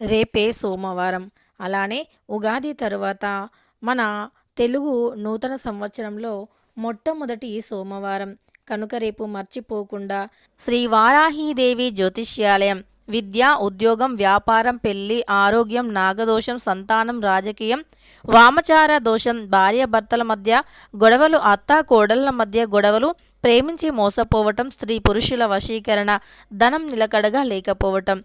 రేపే సోమవారం. అలానే ఉగాది తరువాత మన తెలుగు నూతన సంవత్సరంలో మొట్టమొదటి సోమవారం. కనుక రేపు మర్చిపోకుండా శ్రీ వారాహీదేవి జ్యోతిష్యాలయం విద్య ఉద్యోగం వ్యాపారం పెళ్ళి ఆరోగ్యం నాగదోషం సంతానం రాజకీయం వామచార దోషం భార్యాభర్తల మధ్య గొడవలు అత్త కోడళ్ళ మధ్య గొడవలు ప్రేమించి మోసపోవటం స్త్రీ పురుషుల వశీకరణ ధనం నిలకడగా లేకపోవటం.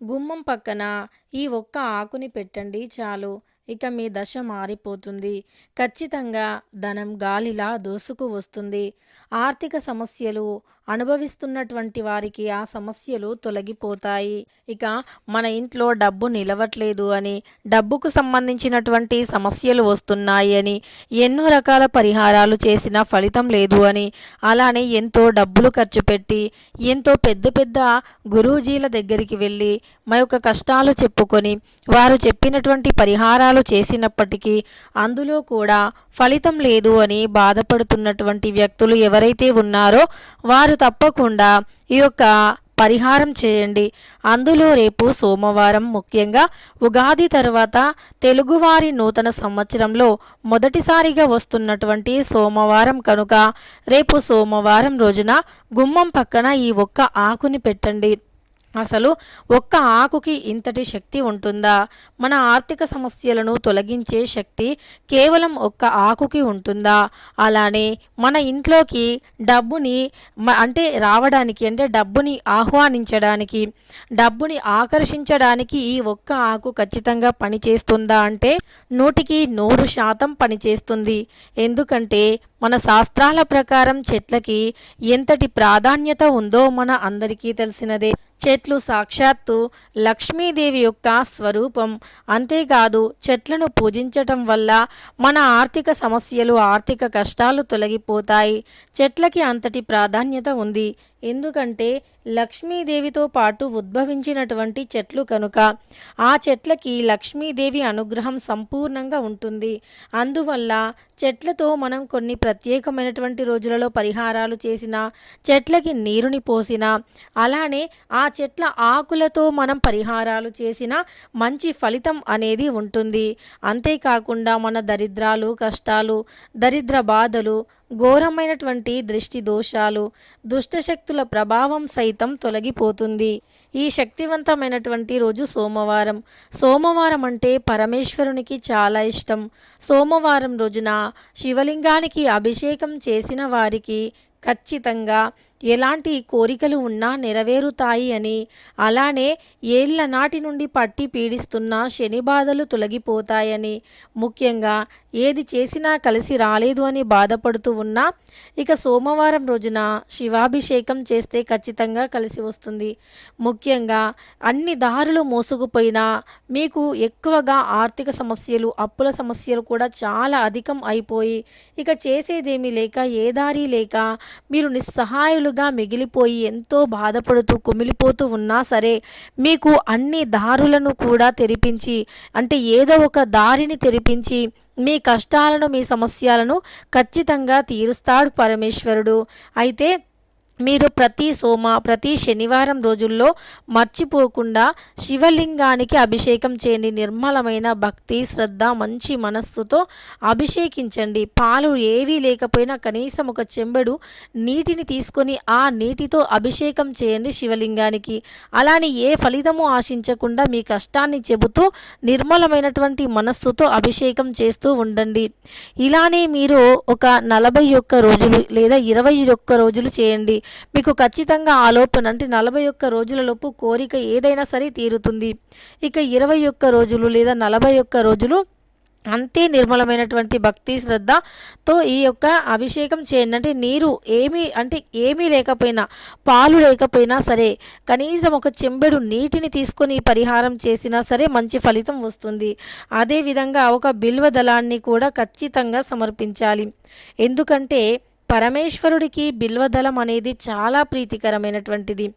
గుమ్మం పక్కన ఈ ఒక్క ఆకుని పెట్టండి చాలు. ఇక మీ దశ మారిపోతుంది. ఖచ్చితంగా ధనం గాలిలా దోసుకు వస్తుంది. ఆర్థిక సమస్యలు అనుభవిస్తున్నటువంటి వారికి ఆ సమస్యలు తొలగిపోతాయి. ఇక మన ఇంట్లో డబ్బు నిలవట్లేదు అని డబ్బుకు సంబంధించినటువంటి సమస్యలు వస్తున్నాయి అని ఎన్నో రకాల పరిహారాలు చేసినా ఫలితం లేదు అని అలానే ఎంతో డబ్బులు ఖర్చు పెట్టి ఎంతో పెద్ద పెద్ద గురూజీల దగ్గరికి వెళ్ళి మా యొక్క కష్టాలు చెప్పుకొని వారు చెప్పినటువంటి పరిహారాలు చేసినప్పటికీ అందులో కూడా ఫలితం లేదు అని బాధపడుతున్నటువంటి వ్యక్తులు ఎవరైతే ఉన్నారో వారు తప్పకుండా ఈ యొక్క పరిహారం చేయండి. అందులో రేపు సోమవారం ముఖ్యంగా ఉగాది తర్వాత తెలుగువారి నూతన సంవత్సరంలో మొదటిసారిగా వస్తున్నటువంటి సోమవారం కనుక రేపు సోమవారం రోజున గుమ్మం పక్కన ఈ ఒక్క ఆకుని పెట్టండి. అసలు ఒక్క ఆకుకి ఇంతటి శక్తి ఉంటుందా? మన ఆర్థిక సమస్యలను తొలగించే శక్తి కేవలం ఒక్క ఆకుకి ఉంటుందా? అలానే మన ఇంట్లోకి డబ్బుని అంటే రావడానికి అంటే డబ్బుని ఆహ్వానించడానికి డబ్బుని ఆకర్షించడానికి ఈ ఒక్క ఆకు ఖచ్చితంగా పనిచేస్తుందా అంటే నూటికి నూరు శాతం పనిచేస్తుంది. ఎందుకంటే మన శాస్త్రాల ప్రకారం చెట్లకి ఎంతటి ప్రాధాన్యత ఉందో మన అందరికీ తెలిసినదే. చెట్లు సాక్షాత్తు లక్ష్మీదేవి యొక్క స్వరూపం. అంతేకాదు చెట్లను పూజించటం వల్ల మన ఆర్థిక సమస్యలు ఆర్థిక కష్టాలు తొలగిపోతాయి. చెట్లకి అంతటి ప్రాధాన్యత ఉంది. ఎందుకంటే లక్ష్మీదేవితో పాటు ఉద్భవించినటువంటి చెట్లు కనుక ఆ చెట్లకి లక్ష్మీదేవి అనుగ్రహం సంపూర్ణంగా ఉంటుంది. అందువల్ల చెట్లతో మనం కొన్ని ప్రత్యేకమైనటువంటి రోజులలో పరిహారాలు చేసిన చెట్లకి నీరుని పోసిన అలానే ఆ చెట్ల ఆకులతో మనం పరిహారాలు చేసిన మంచి ఫలితం అనేది ఉంటుంది. అంతేకాకుండా మన దరిద్రాలు కష్టాలు దరిద్ర బాధలు ఘోరమైనటువంటి దృష్టి దోషాలు దుష్టశక్తుల ప్రభావం సైతం తొలగిపోతుంది. ఈ శక్తివంతమైనటువంటి రోజు సోమవారం. సోమవారం అంటే పరమేశ్వరునికి చాలా ఇష్టం. సోమవారం రోజున శివలింగానికి అభిషేకం చేసిన వారికి ఖచ్చితంగా ఎలాంటి కోరికలు ఉన్నా నెరవేరుతాయి అని. అలానే ఏళ్ళ నాటి నుండి పట్టి పీడిస్తున్న శని బాధలు తొలగిపోతాయని. ముఖ్యంగా ఏది చేసినా కలిసి రాలేదు అని బాధపడుతూ ఉన్నా ఇక సోమవారం రోజున శివాభిషేకం చేస్తే ఖచ్చితంగా కలిసి వస్తుంది. ముఖ్యంగా అన్ని దారులు మోసుకుపోయినా మీకు ఎక్కువగా ఆర్థిక సమస్యలు అప్పుల సమస్యలు కూడా చాలా అధికం అయిపోయి ఇక చేసేదేమీ లేక ఏ దారి లేక మీరు నిస్సహాయులుగా మిగిలిపోయి ఎంతో బాధపడుతూ కుమిలిపోతూ ఉన్నా సరే మీకు అన్ని దారులను కూడా తెరిపించి అంటే ఏదో ఒక దారిని తెరిపించి మీ కష్టాలను మీ సమస్యలను ఖచ్చితంగా తీరుస్తాడు పరమేశ్వరుడు. అయితే మీరు ప్రతి సోమ ప్రతి శనివారం రోజుల్లో మర్చిపోకుండా శివలింగానికి అభిషేకం చేయండి. నిర్మలమైన భక్తి శ్రద్ధ మంచి మనస్సుతో అభిషేకించండి. పాలు ఏవీ లేకపోయినా కనీసం ఒక చెంబెడు నీటిని తీసుకొని ఆ నీటితో అభిషేకం చేయండి శివలింగానికి. అలానే ఏ ఫలితము ఆశించకుండా మీ కష్టాన్ని చెబుతూ నిర్మలమైనటువంటి మనస్సుతో అభిషేకం చేస్తూ ఉండండి. ఇలానే మీరు ఒక నలభై ఒక్క రోజులు లేదా ఇరవై ఒక్క రోజులు చేయండి. మీకు ఖచ్చితంగా ఆలోపన అంటే నలభై ఒక్క రోజులలోపు కోరిక ఏదైనా సరే తీరుతుంది. ఇక ఇరవై ఒక్క రోజులు లేదా నలభై ఒక్క రోజులు అంతే నిర్మలమైనటువంటి భక్తి శ్రద్ధతో ఈ యొక్క అభిషేకం చేయండి. అంటే నీరు ఏమీ అంటే ఏమీ లేకపోయినా పాలు లేకపోయినా సరే కనీసం ఒక చెంబెడు నీటిని తీసుకొని పరిహారం చేసినా సరే మంచి ఫలితం వస్తుంది. అదేవిధంగా ఒక బిల్వ దళాన్ని కూడా ఖచ్చితంగా సమర్పించాలి. ఎందుకంటే పరమేశ్వరుడికి బిల్వదళం అనేది చాలా ప్రీతికరమైనటువంటిది.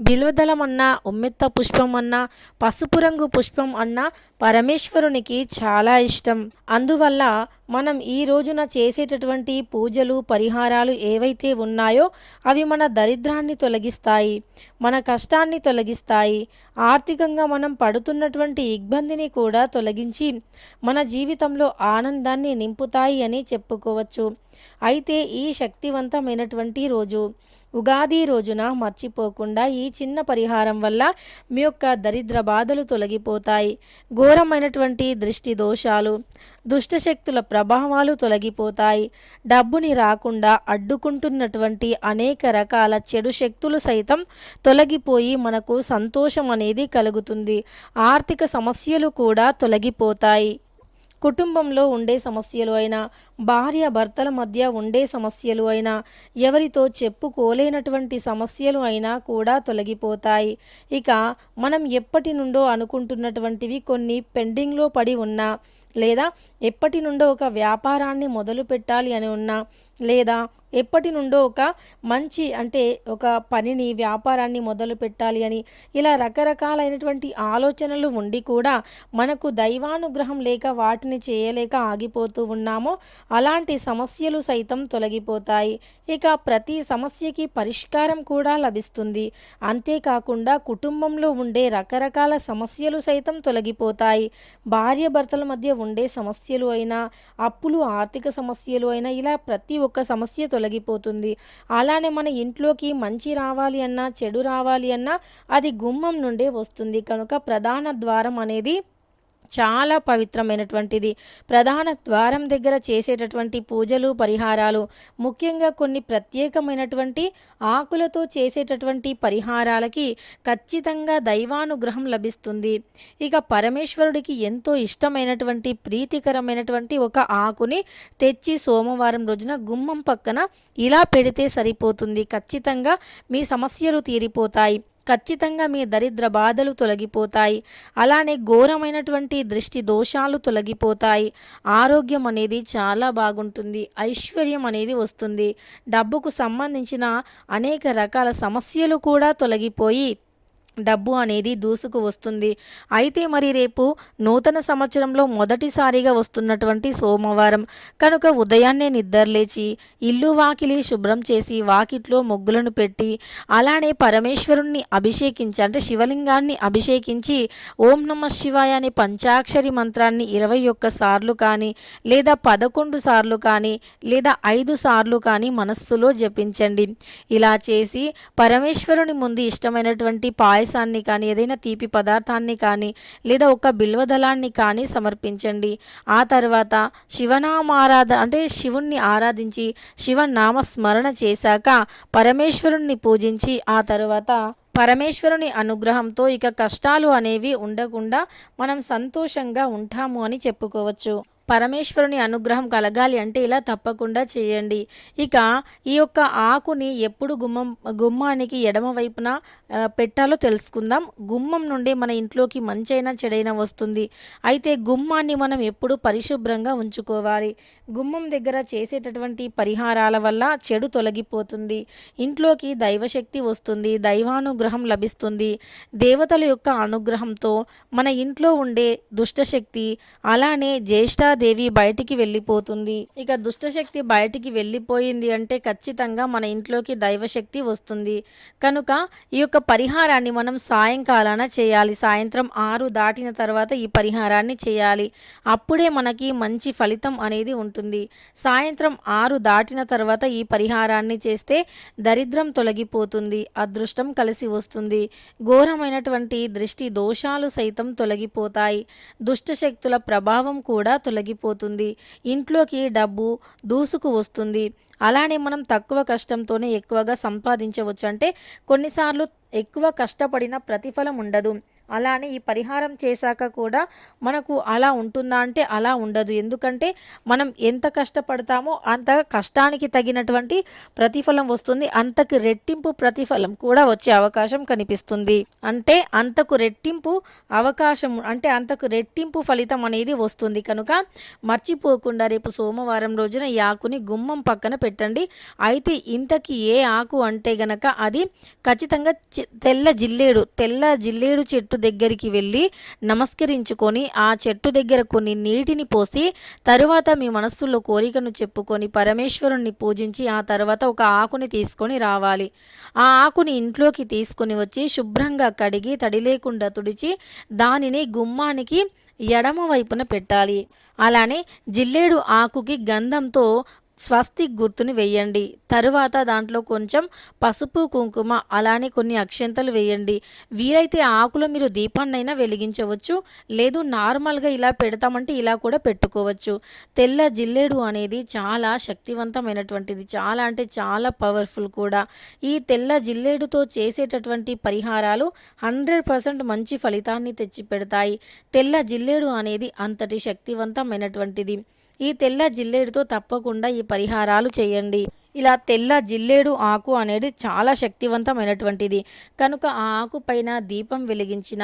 బిల్వదళం అన్నా ఉమ్మెత్త పుష్పం అన్నా పసుపు రంగు పుష్పం అన్నా పరమేశ్వరునికి చాలా ఇష్టం. అందువల్ల మనం ఈ రోజున చేసేటటువంటి పూజలు పరిహారాలు ఏవైతే ఉన్నాయో అవి మన దరిద్రాన్ని తొలగిస్తాయి మన కష్టాన్ని తొలగిస్తాయి. ఆర్థికంగా మనం పడుతున్నటువంటి ఇబ్బందిని కూడా తొలగించి మన జీవితంలో ఆనందాన్ని నింపుతాయి అని చెప్పుకోవచ్చు. అయితే ఈ శక్తివంతమైనటువంటి రోజు ఉగాది రోజున మర్చిపోకుండా ఈ చిన్న పరిహారం వల్ల మీ యొక్క దరిద్ర బాధలు తొలగిపోతాయి. ఘోరమైనటువంటి దృష్టి దోషాలు దుష్టశక్తుల ప్రభావాలు తొలగిపోతాయి. డబ్బుని రాకుండా అడ్డుకుంటున్నటువంటి అనేక రకాల చెడు శక్తులు సైతం తొలగిపోయి మనకు సంతోషం అనేది కలుగుతుంది. ఆర్థిక సమస్యలు కూడా తొలగిపోతాయి. కుటుంబంలో ఉండే సమస్యలు అయినా భార్య భర్తల మధ్య ఉండే సమస్యలు అయినా ఎవరితో చెప్పుకోలేనటువంటి సమస్యలు అయినా కూడా తొలగిపోతాయి. ఇక మనం ఎప్పటి నుండో అనుకుంటున్నటువంటివి కొన్ని పెండింగ్లో పడి ఉన్నా లేదా ఎప్పటి నుండో ఒక వ్యాపారాన్ని మొదలు పెట్టాలి అని ఉన్నా లేదా ఎప్పటి నుండో ఒక మంచి అంటే ఒక పనిని వ్యాపారాన్ని మొదలు పెట్టాలి అని ఇలా రకరకాలైనటువంటి ఆలోచనలు ఉండి కూడా మనకు దైవానుగ్రహం లేక వాటిని చేయలేక ఆగిపోతూ ఉన్నామో అలాంటి సమస్యలు సైతం తొలగిపోతాయి. ఇక ప్రతి సమస్యకి పరిష్కారం కూడా లభిస్తుంది. అంతేకాకుండా కుటుంబంలో ఉండే రకరకాల సమస్యలు సైతం తొలగిపోతాయి. భార్య భర్తల మధ్య ఉండే సమస్యలు అయినా అప్పులు ఆర్థిక సమస్యలు అయినా ఇలా ప్రతి ఒక్క సమస్య తొలగిపోతుంది. అలానే మన ఇంట్లోకి మంచి రావాలి అన్నా చెడు రావాలి అన్నా అది గుమ్మం నుండే వస్తుంది. కనుక ప్రధాన ద్వారం అనేది చాలా పవిత్రమైనటువంటిది. ప్రధాన ద్వారం దగ్గర చేసేటటువంటి పూజలు పరిహారాలు ముఖ్యంగా కొన్ని ప్రత్యేకమైనటువంటి ఆకులతో చేసేటటువంటి పరిహారాలకి ఖచ్చితంగా దైవానుగ్రహం లభిస్తుంది. ఇక పరమేశ్వరుడికి ఎంతో ఇష్టమైనటువంటి ప్రీతికరమైనటువంటి ఒక ఆకుని తెచ్చి సోమవారం రోజున గుమ్మం పక్కన ఇలా పెడితే సరిపోతుంది. ఖచ్చితంగా మీ సమస్యలు తీరిపోతాయి. ఖచ్చితంగా మీ దరిద్ర బాధలు తొలగిపోతాయి. అలానే ఘోరమైనటువంటి దృష్టి దోషాలు తొలగిపోతాయి. ఆరోగ్యం అనేది చాలా బాగుంటుంది. ఐశ్వర్యం అనేది వస్తుంది. డబ్బుకు సంబంధించిన అనేక రకాల సమస్యలు కూడా తొలగిపోయి డబ్బు అనేది దూసుకు వస్తుంది. అయితే మరి రేపు నూతన సంవత్సరంలో మొదటిసారిగా వస్తున్నటువంటి సోమవారం కనుక ఉదయాన్నే నిద్రలేచి ఇల్లు వాకిలి శుభ్రం చేసి వాకిట్లో ముగ్గులను పెట్టి అలానే పరమేశ్వరుణ్ణి అభిషేకించి అంటే శివలింగాన్ని అభిషేకించి ఓం నమ శివాయ అనే పంచాక్షరి మంత్రాన్ని ఇరవై ఒక్క సార్లు కానీ లేదా పదకొండు సార్లు కానీ లేదా ఐదు సార్లు కానీ మనస్సులో జపించండి. ఇలా చేసి పరమేశ్వరుని ముందు ఇష్టమైనటువంటి పాయ పాయసాన్ని కానీ ఏదైనా తీపి పదార్థాన్ని కానీ లేదా ఒక బిల్వదళాన్ని కానీ సమర్పించండి. ఆ తర్వాత శివనామారాధ అంటే శివుణ్ణి ఆరాధించి శివనామ స్మరణ చేశాక పరమేశ్వరుణ్ణి పూజించి ఆ తర్వాత పరమేశ్వరుని అనుగ్రహంతో ఇక కష్టాలు అనేవి ఉండకుండా మనం సంతోషంగా ఉంటాము అని చెప్పుకోవచ్చు. పరమేశ్వరుని అనుగ్రహం కలగాలి అంటే ఇలా తప్పకుండా చేయండి. ఇక ఈ యొక్క ఆకుని ఎప్పుడు గుమ్మం గుమ్మానికి ఎడమ వైపున పెట్టాలో తెలుసుకుందాం. గుమ్మం నుండి మన ఇంట్లోకి మంచైనా చెడైనా వస్తుంది. అయితే గుమ్మాన్ని మనం ఎప్పుడు పరిశుభ్రంగా ఉంచుకోవాలి. గుమ్మం దగ్గర చేసేటటువంటి పరిహారాల వల్ల చెడు తొలగిపోతుంది. ఇంట్లోకి దైవశక్తి వస్తుంది దైవానుగ్రహం లభిస్తుంది. దేవతల యొక్క అనుగ్రహంతో మన ఇంట్లో ఉండే దుష్టశక్తి అలానే జ్యేష్ఠాదేవి బయటికి వెళ్ళిపోతుంది. ఇక దుష్టశక్తి బయటికి వెళ్ళిపోయింది అంటే ఖచ్చితంగా మన ఇంట్లోకి దైవశక్తి వస్తుంది. కనుక ఈ యొక్క పరిహారాన్ని మనం సాయంకాలాన చేయాలి. సాయంత్రం ఆరు దాటిన తర్వాత ఈ పరిహారాన్ని చేయాలి. అప్పుడే మనకి మంచి ఫలితం అనేది ఉంటుంది. సాయంత్రం ఆరు దాటిన తర్వాత ఈ పరిహారాన్ని చేస్తే దరిద్రం తొలగిపోతుంది అదృష్టం కలిసి వస్తుంది. ఘోరమైనటువంటి దృష్టి దోషాలు సైతం తొలగిపోతాయి. దుష్టశక్తుల ప్రభావం కూడా తొలగిపోతుంది. ఇంట్లోకి డబ్బు దూసుకు వస్తుంది. అలానే మనం తక్కువ కష్టంతోనే ఎక్కువగా సంపాదించవచ్చు. అంటే కొన్నిసార్లు ఎక్కువ కష్టపడిన ప్రతిఫలం ఉండదు. అలానే ఈ పరిహారం చేశాక కూడా మనకు అలా ఉంటుందా అంటే అలా ఉండదు. ఎందుకంటే మనం ఎంత కష్టపడతామో అంత కష్టానికి తగినటువంటి ప్రతిఫలం వస్తుంది. అంతకు రెట్టింపు ప్రతిఫలం కూడా వచ్చే అవకాశం కనిపిస్తుంది. అంటే అంతకు రెట్టింపు అవకాశం అంటే అంతకు రెట్టింపు ఫలితం అనేది వస్తుంది. కనుక మర్చిపోకుండా రేపు సోమవారం రోజున ఈ ఆకుని గుమ్మం పక్కన పెట్టండి. అయితే ఇంతకి ఏ ఆకు అంటే గనక అది ఖచ్చితంగా తెల్ల జిల్లేడు తెల్ల జిల్లేడు చెట్టు దగ్గరికి వెళ్ళి నమస్కరించుకొని ఆ చెట్టు దగ్గర కొన్ని నీటిని పోసి తరువాత మీ మనస్సులో కోరికను చెప్పుకొని పరమేశ్వరుణ్ణి పూజించి ఆ తర్వాత ఒక ఆకుని తీసుకొని రావాలి. ఆ ఆకుని ఇంట్లోకి తీసుకొని వచ్చి శుభ్రంగా కడిగి తడి లేకుండా తుడిచి దానిని గుమ్మానికి ఎడమ వైపున పెట్టాలి. అలానే జిల్లేడు ఆకుకి గంధంతో స్వస్తిక్ గుర్తుని వేయండి. తరువాత దాంట్లో కొంచెం పసుపు కుంకుమ అలానే కొన్ని అక్షంతలు వేయండి. వీలైతే ఆకులో మీరు దీపాన్నైనా వెలిగించవచ్చు. లేదు నార్మల్గా ఇలా పెడతామంటే ఇలా కూడా పెట్టుకోవచ్చు. తెల్ల జిల్లేడు అనేది చాలా శక్తివంతమైనటువంటిది. చాలా అంటే చాలా పవర్ఫుల్ కూడా. ఈ తెల్ల జిల్లేడుతో చేసేటటువంటి పరిహారాలు హండ్రెడ్ పర్సెంట్ మంచి ఫలితాన్ని తెచ్చిపెడతాయి. తెల్ల జిల్లేడు అనేది అంతటి శక్తివంతమైనటువంటిది. ఈ తెల్ల జిల్లేడుతో తప్పకుండా ఈ పరిహారాలు చేయండి. ఇలా తెల్ల జిల్లేడు ఆకు అనేది చాలా శక్తివంతమైనటువంటిది. కనుక ఆ ఆకు పైన దీపం వెలిగించిన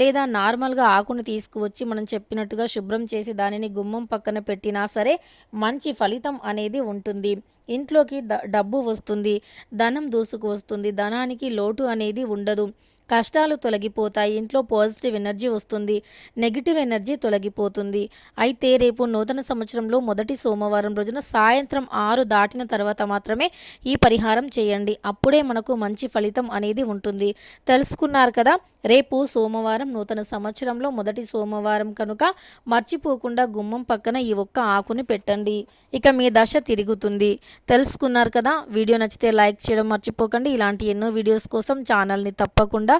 లేదా నార్మల్గా ఆకును తీసుకువచ్చి మనం చెప్పినట్టుగా శుభ్రం చేసి దానిని గుమ్మం పక్కన పెట్టినా సరే మంచి ఫలితం అనేది ఉంటుంది. ఇంట్లోకి డబ్బు వస్తుంది. ధనం దూసుకు వస్తుంది. ధనానికి లోటు అనేది ఉండదు. కష్టాలు తొలగిపోతాయి. ఇంట్లో పాజిటివ్ ఎనర్జీ వస్తుంది. నెగిటివ్ ఎనర్జీ తొలగిపోతుంది. అయితే రేపు నూతన సంవత్సరంలో మొదటి సోమవారం రోజున సాయంత్రం ఆరు దాటిన తర్వాత మాత్రమే ఈ పరిహారం చేయండి. అప్పుడే మనకు మంచి ఫలితం అనేది ఉంటుంది. తెలుసుకున్నారు కదా? రేపు సోమవారం నూతన సంవత్సరంలో మొదటి సోమవారం కనుక మర్చిపోకుండా గుమ్మం పక్కన ఈ ఒక్క ఆకుని పెట్టండి. ఇక మీ దశ తిరుగుతుంది. తెలుసుకున్నారు కదా? వీడియో నచ్చితే లైక్ చేయడం మర్చిపోకండి. ఇలాంటి ఎన్నో వీడియోస్ కోసం ఛానల్ని తప్పకుండా